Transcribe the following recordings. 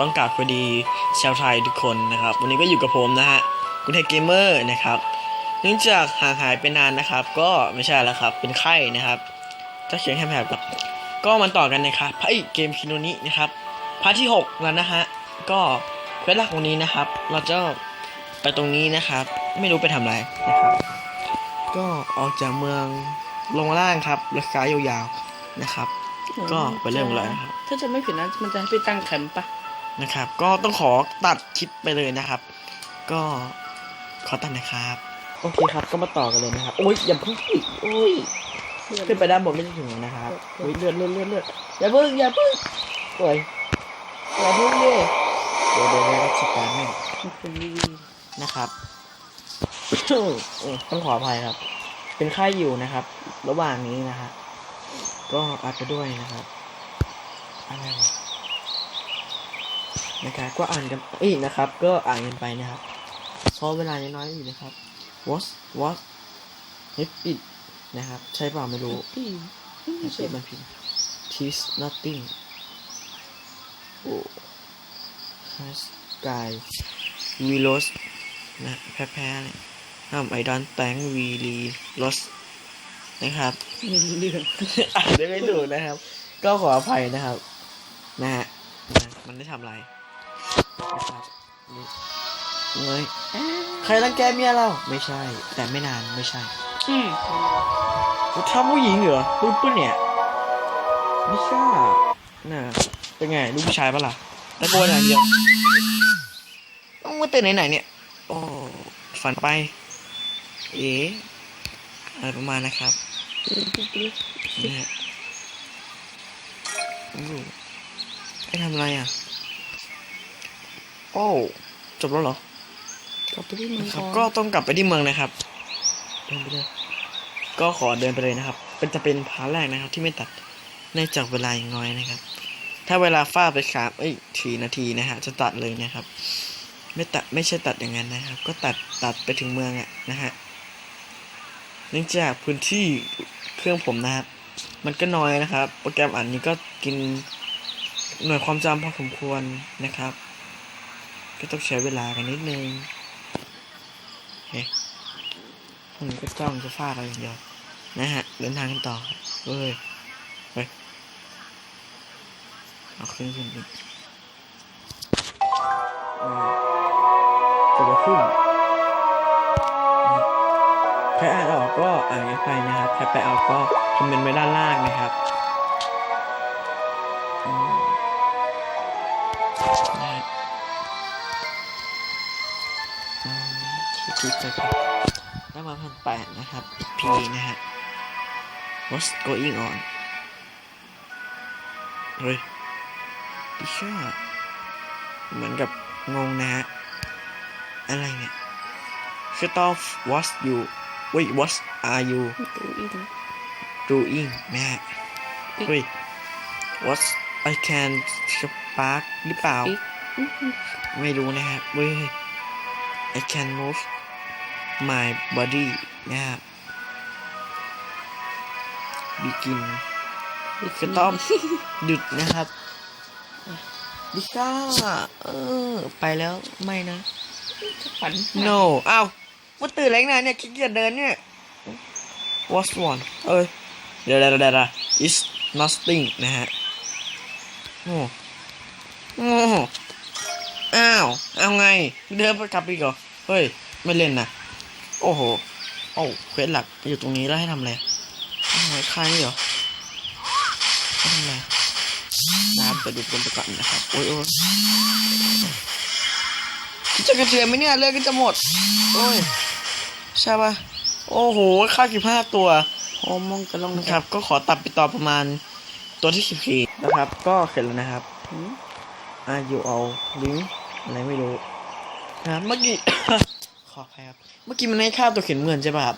ต้องกราบสวัสดีชาวไทยทุกคนนะครับ วันนี้ก็อยู่กับผมนะฮะคุณเทเกมเมอร์นะครับ เนื่องจากห่างหายไปนานนะครับ ก็ไม่ใช่แล้วครับเป็นไข้นะครับถ้าเขียนแค่แบบก็มันต่อกันนะครับพระเอกเกมคิโนนินะครับพาร์ทที่ 6 แล้วนะฮะก็เควสหลักวันนี้นะครับ เราจะไปตรงนี้นะครับ ไม่รู้ไปทำอะไรนะครับ ก็ออกจากเมืองลงล่างครับรถไฟยาวๆนะครับ ก็ไปเริ่มกันเลยนะครับ ถ้าจะไม่ผิดนะมันจะให้ไปตั้งแคมป์ปะ นะครับ ก็ต้องขอตัดคลิปไปเลยนะครับ ก็ขอตัดนะครับโอเคครับก็มาต่อกันเลยนะครับโอ้ยอย่าเพิ่งอีกโอ้ยขึ้นไปด้านบนไม่ได้ถึงนะครับโอ้ยเลือดเลือดเลือดเลือดอย่าเพิ่งอย่าเพิ่งโอ้ยอย่าเพิ่งเลยเดี๋ยวเดี๋ยวเดี๋ยวจัดการให้มันเป็นวีนะครับเออต้องขออภัยครับ เป็นไข้อยู่นะครับ ระหว่างนี้นะฮะก็อาจจะด้วยนะครับอะไรวะ นะครับก็อ่านกันเอ้ยนะครับ ก็อ่านกันไปนะครับเพราะเวลายังน้อยอยู่นะครับ what what เฮ้ยปิดนะครับ ใช่เปล่าไม่รู้พี่ไม่ปิใช่ดมันผิด tis nothing โอ้ has sky we lost นะแพ้ๆเลยห้าม I don't think we really lost นะครับไม่รู้เรื่องอ่านได้ไม่ถูกนะครับ ก็ขออภัยนะครับ นะฮะนะมันได้ทำอะไร นะครับนี่เงยใครรังแกเมียเรา ไม่ใช่ แต่ไม่นานไม่ใช่อืมกูทำผู้หญิงเหรอรูปปุ๊เนี่ยไม่ใช่น่ะเป็นไงลูกผู้ชายปะล่ะตะโกนอย่างเดียวต้องมาเต้นไหนๆเนี่ย โอ้ฝันไป เอ๋อะไรประมาณนะครับนะฮะโอ้โหให้ทำอะไรอะ โอ้จบแล้วเหรอ กลับไปที่เมืองนะครับก่อนก็ต้องกลับไปที่เมืองนะครับเดินไปเลยก็ขอเดินไปเลยนะครับ เป็นจะเป็นพาร์ทแรกนะครับ ที่ไม่ตัดเนื่องจากเวลายังน้อยนะครับ ถ้าเวลาฟาดไปสามเอ้ยสี่นาทีนะฮะจะตัดเลยนะครับ ไม่ตัดไม่ใช่ตัดอย่างนั้นนะครับ ก็ตัดตัดไปถึงเมืองอะนะฮะเนื่องจากพื้นที่เครื่องผมนะครับ มันก็น้อยนะครับ โปรแกรมอันนี้ก็กินหน่วยความจำพอสมควรนะครับ ก็ต้องใช้เวลากันนิดนึงโอเคผมก็จ้องจะฟาดอะไรอย่างเดียวนะฮะ เดินทางกันต่อเฮ้ยเฮ้ยเอาขึ้นขึ้นขึ้นเออเกิดอะไรขึ้นใครอ่านออกก็อ่านไปนะครับ ใครแปลออกก็คอมเมนต์ไว้ด้านล่างนะครับอืมนะฮะ คิดๆไปก่อนได้มาพันแปดนะครับ P นะฮะ What's going on เฮ้ยพิชาเหมือนกับงงนะฮะ อะไรเนี่ย Shut off what you wait what are you ดูอีกนะ doing นะฮะเฮ้ย what I can spark หรือเปล่าอีกอืมไม่รู้นะครับเว้ย I can move my body นะครับ begin ก็ต้องหยุดนะครับดิก้าเออ ไปแล้วไม่นะฝัน no อ้าวว่าตื่นแรงนานเนี่ยขี้เกียจเดินเนี่ย what's one เอ้ยเดี๋ยวเดี๋ยวเดี๋ยว it's nothing นะฮะ โอ้โอ้อ้าว เอาไง เดินไปกลับอีกเหรอ เฮ้ย ไม่เล่นนะ โอ้โห โอ้เควสหลักอยู่ตรงนี้แล้วให้ทำอะไรทำไมค่ายนี่เหรอให้ทำอะไรนะครับไปดูกันไปก่อนนะครับ โอ้ยโอ้ยจะกระเทือนไหมเนี่ยเลือดก็จะหมด โอ้ย ใช่ปะโอ้โห ค่าสิบห้าตัว โอ้มองกระลงนะครับ ก็ขอตัดไปต่อประมาณตัวที่สิบสี่นะครับ ก็เสร็จแล้วนะครับอ่าอยู่เอาลิงอะไรไม่รู้นะครับเมื่อกี้ ออภัยครับ เมื่อกี้มันให้ค่าตัวเขียนเงินใช่ป่ะครับ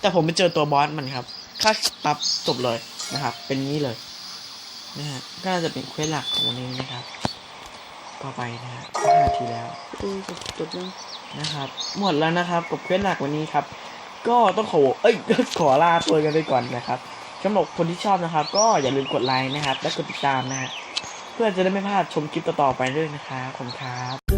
แต่ผมไปเจอตัวบอสมันครับ ค่าปั๊บจบเลยนะครับ เป็นงี้เลยนะฮะก็น่าจะเป็นเควสหลักของวันนี้นะครับต่อไปนะฮะห้านาทีแล้วเออจบยังนะครับ หมดแล้วนะครับกับเควสหลักวันนี้ครับ ก็ต้องขอ เอ้ย ขอลาตัวกันไปก่อนนะครับสำหรับคนที่ชอบนะครับ ก็อย่าลืมกดไลค์นะครับ และกดติดตามนะฮะเพื่อจะได้ไม่พลาดชมคลิปต่อๆไปด้วยนะครับขอบคุณครับ